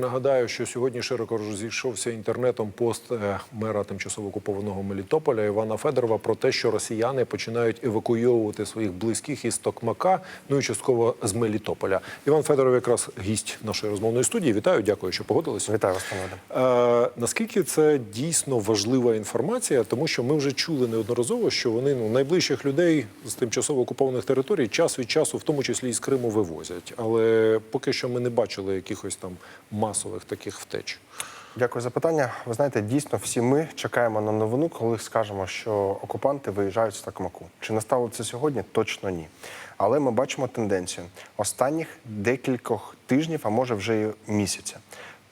Нагадаю, що сьогодні широко розійшовся інтернетом пост е, мера тимчасово окупованого Мелітополя Івана Федорова про те, що росіяни починають евакуйовувати своїх близьких із Токмака, ну і частково з Мелітополя. Іван Федоров якраз гість нашої розмовної студії. Вітаю, дякую, що погодилися. Вітаю вас, пане Е, наскільки це дійсно важлива інформація, тому що ми вже чули неодноразово, що вони ну найближчих людей з тимчасово окупованих територій час від часу, в тому числі і з Криму, вивозять. Але поки що ми не бачили якихось там масових таких втеч. Дякую за питання. Ви знаєте, дійсно всі ми чекаємо на новину, коли скажемо, що окупанти виїжджають з Такмаку. Чи настало це сьогодні? Точно ні. Але ми бачимо тенденцію останніх декількох тижнів, а може вже й місяця.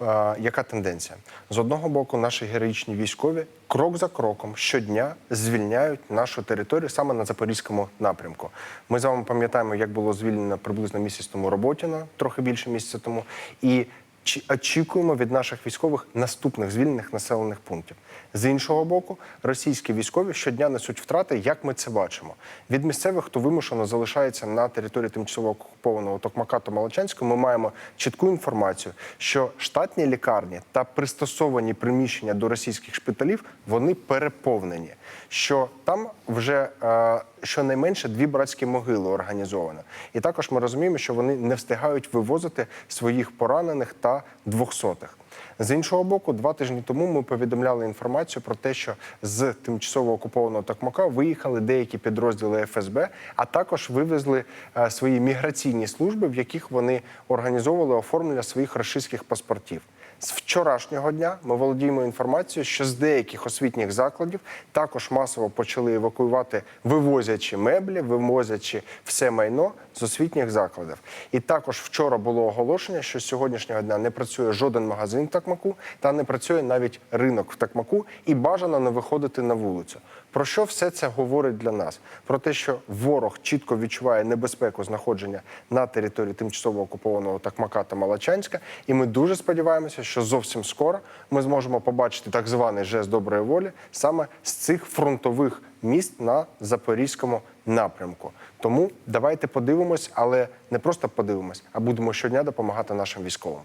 Е, яка тенденція? З одного боку, наші героїчні військові крок за кроком щодня звільняють нашу територію саме на запорізькому напрямку. Ми з вами пам'ятаємо, як було звільнено приблизно місяць тому Роботіна, трохи більше місяця тому. І чи- очікуємо від наших військових наступних звільнених населених пунктів. З іншого боку, російські військові щодня несуть втрати, як ми це бачимо. Від місцевих, хто вимушено залишається на території тимчасово окупованого Токмака та Молочанського, ми маємо чітку інформацію, що штатні лікарні та пристосовані приміщення до російських шпиталів вони переповнені. Що там вже е, щонайменше дві братські могили організовано. І також ми розуміємо, що вони не встигають вивозити своїх поранених та двохсотих. З іншого боку, два тижні тому ми повідомляли інформацію про те, що з тимчасово окупованого Токмака виїхали деякі підрозділи ФСБ, а також вивезли е, свої міграційні служби, в яких вони організовували оформлення своїх рашистських паспортів. З вчорашнього дня ми володіємо інформацією, що з деяких освітніх закладів також масово почали евакуювати, вивозячи меблі, вивозячи все майно з освітніх закладів. І також вчора було оголошення, що з сьогоднішнього дня не працює жоден магазин в Такмаку та не працює навіть ринок в Такмаку, і бажано не виходити на вулицю. Про що все це говорить для нас? Про те, що ворог чітко відчуває небезпеку знаходження на території тимчасово окупованого Такмака та Малачанська, і ми дуже сподіваємося, що зовсім скоро ми зможемо побачити так званий жест доброї волі саме з цих фронтових міст на запорізькому напрямку. Тому давайте подивимось, але не просто подивимось, а будемо щодня допомагати нашим військовим.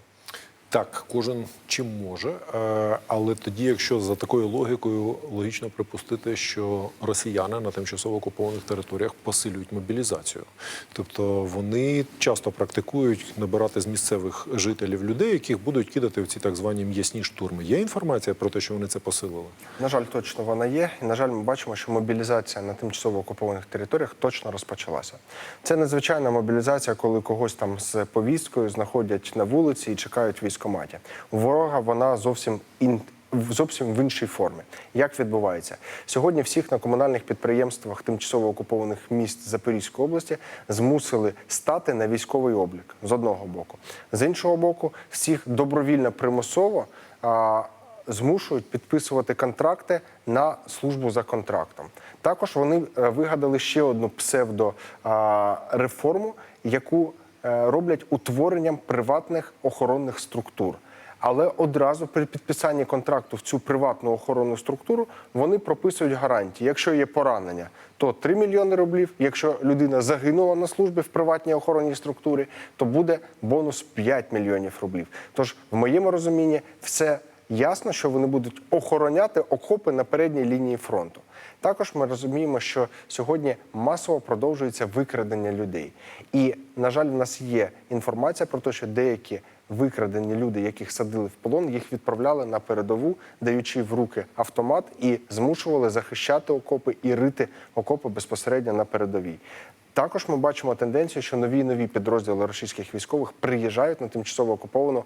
Так, кожен чим може, е, але тоді, якщо за такою логікою логічно припустити, що росіяни на тимчасово окупованих територіях посилюють мобілізацію, тобто вони часто практикують набирати з місцевих жителів людей, яких будуть кидати в ці так звані м'ясні штурми. Є інформація про те, що вони це посилили? На жаль, точно вона є. І на жаль, ми бачимо, що мобілізація на тимчасово окупованих територіях точно розпочалася. Це незвичайна мобілізація, коли когось там з повісткою знаходять на вулиці і чекають в військкоматі. У ворога вона зовсім ін. Зовсім в іншій формі. Як відбувається сьогодні? Всіх на комунальних підприємствах тимчасово окупованих міст Запорізької області змусили стати на військовий облік з одного боку, з іншого боку, всіх добровільно примусово а, змушують підписувати контракти на службу за контрактом. Також вони е, вигадали ще одну псевдореформу, яку роблять утворенням приватних охоронних структур. Але одразу при підписанні контракту в цю приватну охоронну структуру вони прописують гарантії. Якщо є поранення, то 3 мільйони рублів. Якщо людина загинула на службі в приватній охоронній структурі, то буде бонус 5 мільйонів рублів. Тож, в моєму розумінні, все ясно, що вони будуть охороняти окопи на передній лінії фронту. Також ми розуміємо, що сьогодні масово продовжується викрадення людей. І, на жаль, в нас є інформація про те, що деякі викрадені люди, яких садили в полон, їх відправляли на передову, даючи в руки автомат і змушували захищати окопи і рити окопи безпосередньо на передовій. Також ми бачимо тенденцію, що нові і нові підрозділи російських військових приїжджають на тимчасово окуповану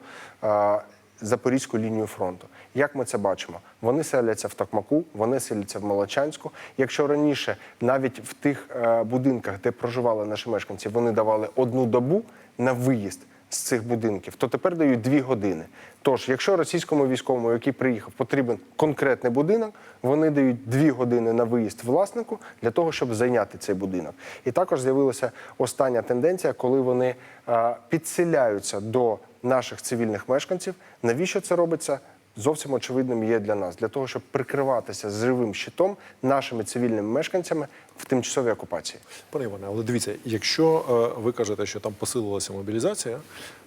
Запорізьку лінію фронту. Як ми це бачимо? Вони селяться в Токмаку, вони селяться в Молочанську. Якщо раніше навіть в тих е, будинках, де проживали наші мешканці, вони давали одну добу на виїзд з цих будинків, то тепер дають дві години. Тож, якщо російському військовому, який приїхав, потрібен конкретний будинок, вони дають дві години на виїзд власнику для того, щоб зайняти цей будинок. І також з'явилася остання тенденція, коли вони підселяються до наших цивільних мешканців. Навіщо це робиться? Зовсім очевидним є для нас, для того, щоб прикриватися зривим щитом нашими цивільними мешканцями в тимчасовій окупації. Пане Іване, але дивіться, якщо е, ви кажете, що там посилилася мобілізація,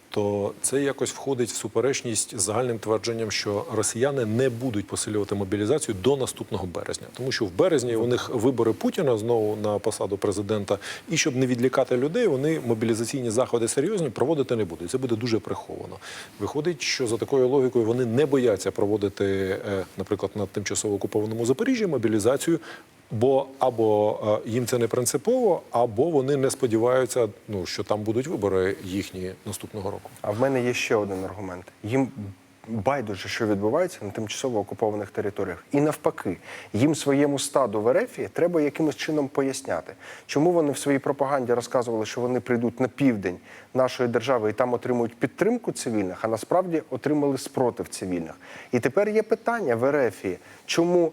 то це якось входить в суперечність з загальним твердженням, що росіяни не будуть посилювати мобілізацію до наступного березня, тому що в березні у них вибори Путіна знову на посаду президента, і щоб не відлікати людей, вони мобілізаційні заходи серйозні проводити не будуть. Це буде дуже приховано. Виходить, що за такою логікою вони не бояться проводити, е, наприклад, на тимчасово окупованому Запоріжжі мобілізацію. Бо або е, їм це не принципово, або вони не сподіваються, ну що там будуть вибори їхні наступного року. А в мене є ще один аргумент. Їм байдуже, що відбувається на тимчасово окупованих територіях. І навпаки, їм своєму стаду в Ерефії треба якимось чином поясняти, чому вони в своїй пропаганді розказували, що вони прийдуть на південь нашої держави і там отримують підтримку цивільних, а насправді отримали спротив цивільних. І тепер є питання в Ерефії, чому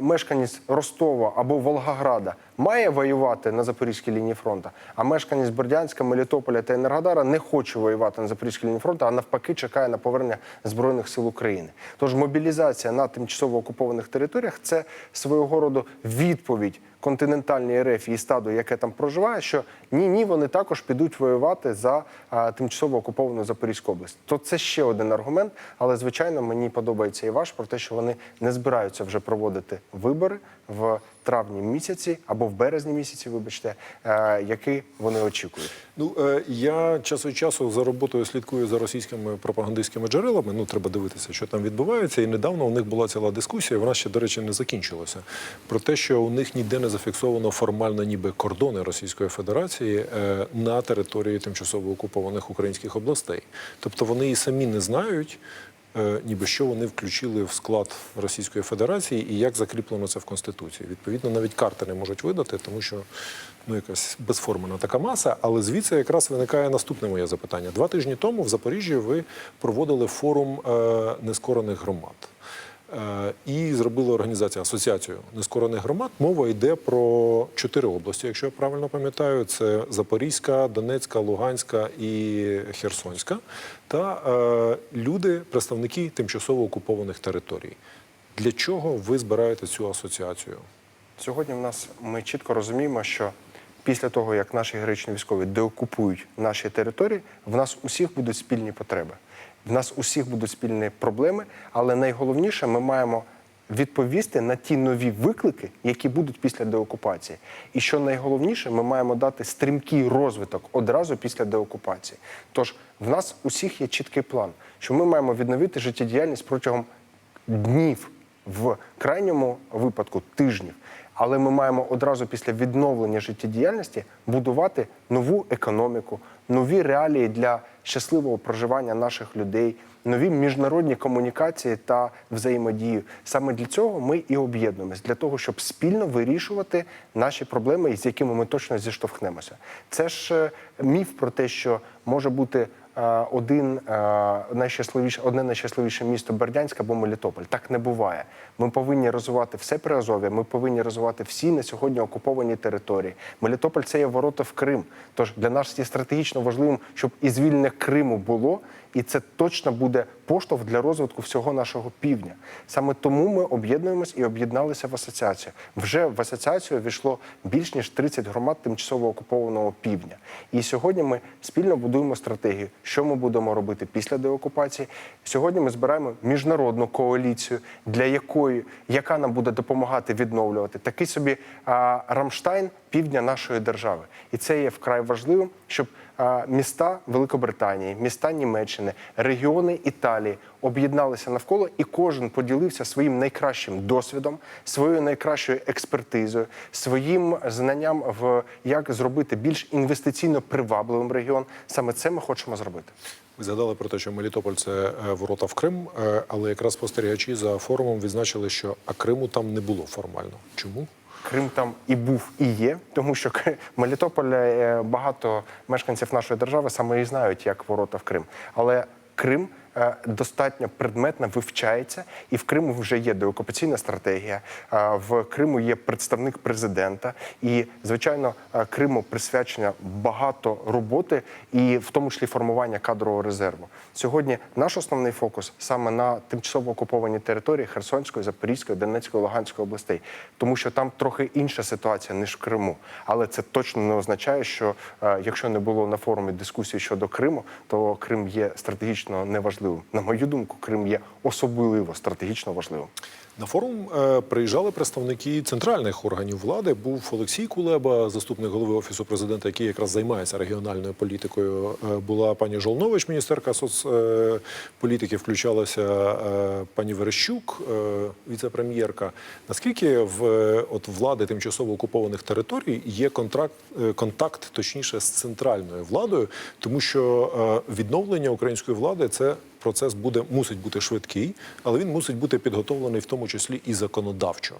мешканець Ростова або Волгограда має воювати на запорізькій лінії фронту, а мешканець Бердянська, Мелітополя та Енергодара не хоче воювати на запорізькій лінії фронту, а навпаки чекає на повернення збройних сил України. Тож мобілізація на тимчасово окупованих територіях це свого роду відповідь континентальній РФ і стаду, яке там проживає, що ні, ні, вони також підуть воювати за а, тимчасово окуповану Запорізьку область. То це ще один аргумент. Але звичайно, мені подобається і ваш про те, що вони не збираються вже проводити вибори в травні місяці або в березні місяці, вибачте, е, які вони очікують. Ну е, я час від часу за роботою слідкую за російськими пропагандистськими джерелами. Ну треба дивитися, що там відбувається. І недавно у них була ціла дискусія. Вона ще, до речі, не закінчилася. Про те, що у них ніде не зафіксовано формально, ніби кордони Російської Федерації е, на території тимчасово окупованих українських областей. Тобто вони і самі не знають. е, Ніби що вони включили в склад Російської Федерації і як закріплено це в Конституції. Відповідно, навіть карти не можуть видати, тому що ну якась безформена така маса. Але звідси якраз виникає наступне моє запитання. Два тижні тому в Запоріжжі ви проводили форум е, нескорених громад. Е, І зробили організацію асоціацію нескорених громад. Мова йде про чотири області, якщо я правильно пам'ятаю. Це Запорізька, Донецька, Луганська і Херсонська. Та е, люди, представники тимчасово окупованих територій. Для чого ви збираєте цю асоціацію? Сьогодні в нас ми чітко розуміємо, що після того, як наші героїчні військові деокупують наші території, в нас усіх будуть спільні потреби. В нас усіх будуть спільні проблеми, але найголовніше, ми маємо відповісти на ті нові виклики, які будуть після деокупації. І що найголовніше, ми маємо дати стрімкий розвиток одразу після деокупації. Тож в нас усіх є чіткий план, що ми маємо відновити життєдіяльність протягом днів, в крайньому випадку тижнів. Але ми маємо одразу після відновлення життєдіяльності будувати нову економіку, нові реалії для щасливого проживання наших людей, нові міжнародні комунікації та взаємодію. Саме для цього ми і об'єднуємось, для того, щоб спільно вирішувати наші проблеми, з якими ми точно зіштовхнемося. Це ж е, міф про те, що може бути один е, найщасливіше, одне найщасливіше місто Бердянськ або Мелітополь. Так не буває. Ми повинні розвивати все Приазов'я, ми повинні розвивати всі на сьогодні окуповані території. Мелітополь це є ворота в Крим. Тож для нас є стратегічно важливим, щоб і звільнення Криму було, і це точно буде поштовх для розвитку всього нашого півдня. Саме тому ми об'єднуємось і об'єдналися в асоціацію. Вже в асоціацію війшло більш ніж 30 громад тимчасово окупованого півдня. І сьогодні ми спільно будуємо стратегію, що ми будемо робити після деокупації. Сьогодні ми збираємо міжнародну коаліцію, для якої яка нам буде допомагати відновлювати такий собі а, Рамштайн півдня нашої держави. І це є вкрай важливим, щоб міста Великобританії, міста Німеччини, регіони Італії об'єдналися навколо, і кожен поділився своїм найкращим досвідом, своєю найкращою експертизою, своїм знанням в як зробити більш інвестиційно привабливим регіон. Саме це ми хочемо зробити. Ви згадали про те, що Мелітополь це е, ворота в Крим, е, але якраз спостерігачі за форумом відзначили, що а Криму там не було формально. Чому? Крим там і був, і є, тому що Мелітополь е, багато мешканців нашої держави саме і знають як ворота в Крим. Але Крим достатньо предметно вивчається, і в Криму вже є деокупаційна стратегія. е, В Криму є представник президента, і звичайно, е, Криму присвячено багато роботи, і в тому числі формування кадрового резерву. Сьогодні наш основний фокус саме на тимчасово окупованій території Херсонської, Запорізької, Донецької, Луганської областей, тому що там трохи інша ситуація ніж в Криму. Але це точно не означає, що е, якщо не було на форумі дискусії щодо Криму, то Крим є стратегічно неважливим. На мою думку, Крим є особливо стратегічно важливим. На форум е, приїжджали представники центральних органів влади. Був Олексій Кулеба, заступник голови офісу президента, який якраз займається регіональною політикою. Е, була пані Жолнович, міністерка соцполітики, включалася е, пані Верещук, віце-прем'єрка. Наскільки в от влади тимчасово окупованих територій є контракт, контакт, точніше, з центральною владою, тому що відновлення української влади це процес буде мусить бути швидкий, але він мусить бути підготовлений в тому числі і законодавчо.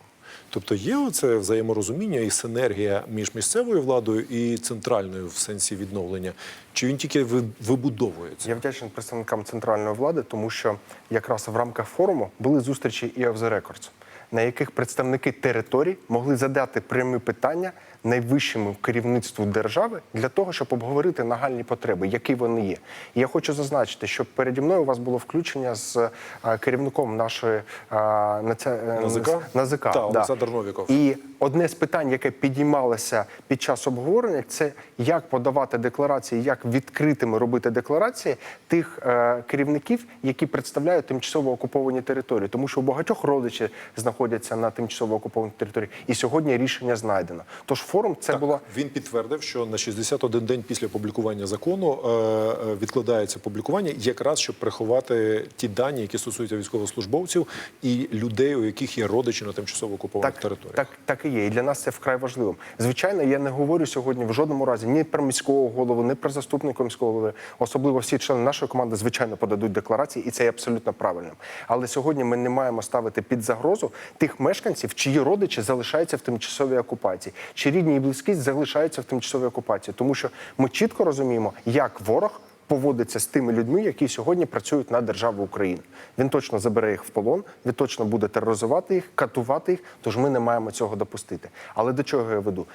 Тобто є оце взаєморозуміння і синергія між місцевою владою і центральною в сенсі відновлення, чи він тільки ви- вибудовується? Я вдячний представникам центральної влади, тому що якраз в рамках форуму були зустрічі і off the records, на яких представники територій могли задати прямі питання найвищому керівництву держави для того, щоб обговорити нагальні потреби, які вони є. І я хочу зазначити, що переді мною у вас було включення з е, керівником нашої е, наці- е, НАЗК? НАЗК, да. Олександр Новіков. І одне з питань, яке підіймалося під час обговорення, це як подавати декларації, як відкритими робити декларації тих керівників, які представляють тимчасово окуповані території, тому що у багатьох родичі знаходяться на тимчасово окупованій території, і сьогодні рішення знайдено. Тож форум це Так, була він підтвердив, що на 61 день після публікування закону е, е, відкладається публікування, якраз щоб приховати ті дані, які стосуються військовослужбовців і людей, у яких є родичі на тимчасово окупованих так, територіях. так, так і є. І для нас це вкрай важливим. Звичайно, я не говорю сьогодні в жодному разі ні про міського голову, ні про заступника міського голови. Особливо всі члени нашої команди, звичайно, подадуть декларації, і це є абсолютно правильним. Але сьогодні ми не маємо ставити під загрозу тих мешканців, чиї родичі залишаються в тимчасовій окупації, чи рідні і близькі залишаються в тимчасовій окупації, тому що ми чітко розуміємо, як ворог. Поводиться з тими людьми, які сьогодні працюють на державу України. Він точно забере їх в полон, він точно буде тероризувати їх, катувати їх. Тож ми не маємо цього допустити. Але до чого я веду?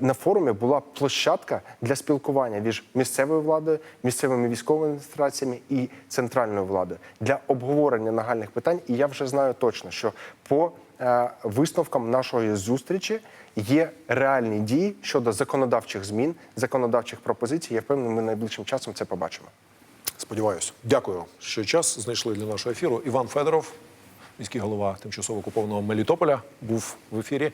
На форумі була площадка для спілкування між місцевою владою, місцевими військовими адміністраціями і центральною владою для обговорення нагальних питань. І я вже знаю точно, що по е, висновкам нашої зустрічі є реальні дії щодо законодавчих змін, законодавчих пропозицій. Я впевнений, ми найближчим часом це побачимо. Сподіваюся. Дякую, що час знайшли для нашого ефіру. Іван Федоров, міський голова тимчасово окупованого Мелітополя, був в ефірі.